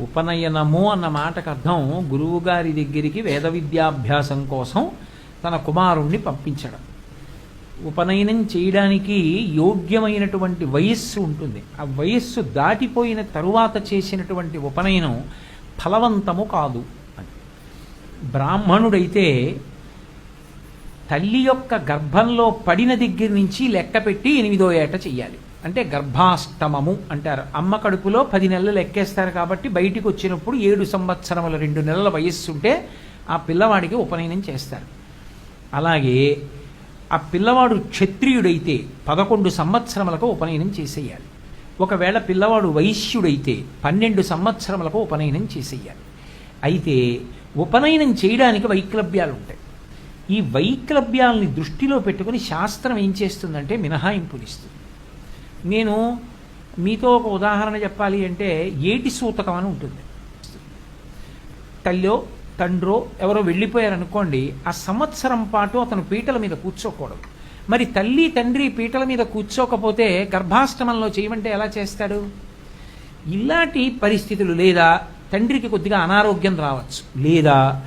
ఉపనయనము అన్న మాటకు అర్థం గురువుగారి దగ్గరికి వేద విద్యాభ్యాసం కోసం తన కుమారుణ్ణి పంపించడం. ఉపనయనం చేయడానికి యోగ్యమైనటువంటి వయస్సు ఉంటుంది. ఆ వయస్సు దాటిపోయిన తరువాత చేసినటువంటి ఉపనయనం ఫలవంతము కాదు అని. బ్రాహ్మణుడైతే తల్లి యొక్క గర్భంలో పడిన దగ్గర నుంచి లెక్క పెట్టి ఎనిమిదో ఏట చెయ్యాలి. అంటే గర్భాష్టమము అంటారు. అమ్మ కడుపులో పది నెలలు లెక్కేస్తారు కాబట్టి బయటికి వచ్చినప్పుడు ఏడు సంవత్సరముల రెండు నెలల వయస్సు ఉంటే ఆ పిల్లవాడికి ఉపనయనం చేస్తారు. అలాగే ఆ పిల్లవాడు క్షత్రియుడైతే పదకొండు సంవత్సరములకు ఉపనయనం చేసేయాలి. ఒకవేళ పిల్లవాడు వైశ్యుడైతే పన్నెండు సంవత్సరములకు ఉపనయనం చేసేయాలి. అయితే ఉపనయనం చేయడానికి వైక్లభ్యాలు ఉంటాయి. ఈ వైక్లభ్యాలని దృష్టిలో పెట్టుకుని శాస్త్రం ఏం చేస్తుందంటే మినహాయింపునిస్తుంది. నేను మీతో ఒక ఉదాహరణ చెప్పాలి అంటే ఏటి సూతకం అని ఉంటుంది. తల్లో తండ్రో ఎవరో వెళ్ళిపోయారనుకోండి ఆ సంవత్సరం పాటు అతను పీటల మీద కూర్చోకూడదు. మరి తల్లి తండ్రి పీటల మీద కూర్చోకపోతే గర్భాష్టమంలో చేయమంటే ఎలా చేస్తాడు? ఇలాంటి పరిస్థితులు లేదా తండ్రికి కొద్దిగా అనారోగ్యం రావచ్చు. లేదా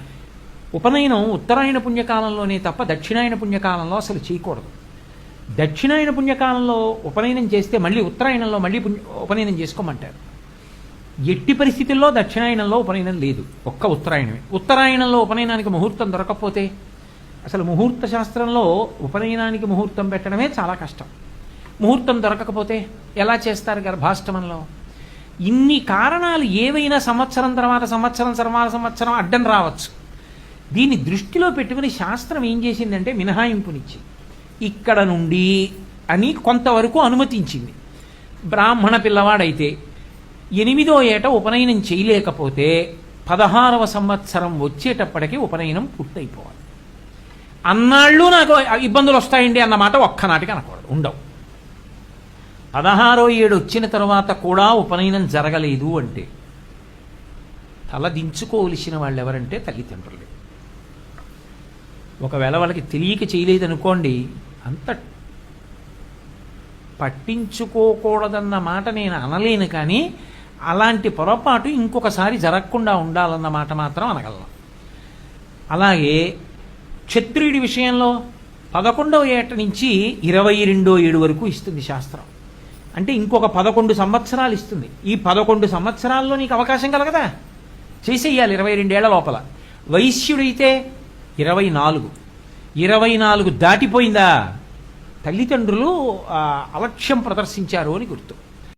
ఉపనయనం ఉత్తరాయణ పుణ్యకాలంలోనే తప్ప దక్షిణాయన పుణ్యకాలంలో అసలు చేయకూడదు. దక్షిణాయన పుణ్యకాలంలో ఉపనయనం చేస్తే మళ్ళీ ఉత్తరాయణంలో మళ్ళీ పుణ్య ఉపనయనం చేసుకోమంటారు. ఎట్టి పరిస్థితుల్లో దక్షిణాయనంలో ఉపనయనం లేదు. ఒక్క ఉత్తరాయణమే. ఉత్తరాయణంలో ఉపనయనానికి ముహూర్తం దొరకకపోతే అసలు ముహూర్త శాస్త్రంలో ఉపనయనానికి ముహూర్తం పెట్టడమే చాలా కష్టం. ముహూర్తం దొరకకపోతే ఎలా చేస్తారు గర్భాష్టమంలో? ఇన్ని కారణాలు ఏవైనా సంవత్సరం తర్వాత సంవత్సరం తర్వాత సంవత్సరం అడ్డం రావచ్చు. దీన్ని దృష్టిలో పెట్టుకుని శాస్త్రం ఏం చేసిందంటే మినహాయింపునిచ్చింది. ఇక్కడ నుండి అని కొంతవరకు అనుమతించింది. బ్రాహ్మణ పిల్లవాడైతే ఎనిమిదో ఏట ఉపనయనం చేయలేకపోతే పదహారవ సంవత్సరం వచ్చేటప్పటికి ఉపనయనం పూర్తయిపోవాలి. అన్నాళ్ళు నాకు ఇబ్బందులు వస్తాయండి అన్నమాట ఒక్కనాటికి అనకూడదు. ఉండవు. పదహారో ఏడు వచ్చిన తర్వాత కూడా ఉపనయనం జరగలేదు అంటే తల దించుకోవలసిన వాళ్ళు ఎవరంటే తల్లిదండ్రులే. ఒకవేళ వాళ్ళకి తెలియక చేయలేదనుకోండి అంత పట్టించుకోకూడదన్న మాట నేను అనలేను కానీ అలాంటి పొరపాటు ఇంకొకసారి జరగకుండా ఉండాలన్న మాట మాత్రం అనగలను. అలాగే క్షత్రియుడి విషయంలో పదకొండవ ఏట నుంచి ఇరవై రెండో ఏడు వరకు ఇస్తుంది శాస్త్రం. అంటే ఇంకొక పదకొండు సంవత్సరాలు ఇస్తుంది. ఈ పదకొండు సంవత్సరాల్లో నీకు అవకాశం కలగదా? చేసేయాలి ఇరవై రెండేళ్ళ లోపల. వైశ్యుడైతే ఇరవై నాలుగు. ఇరవై నాలుగు దాటిపోయిందా? తల్లిదండ్రులు అలక్ష్యం ప్రదర్శించారు అని గుర్తు.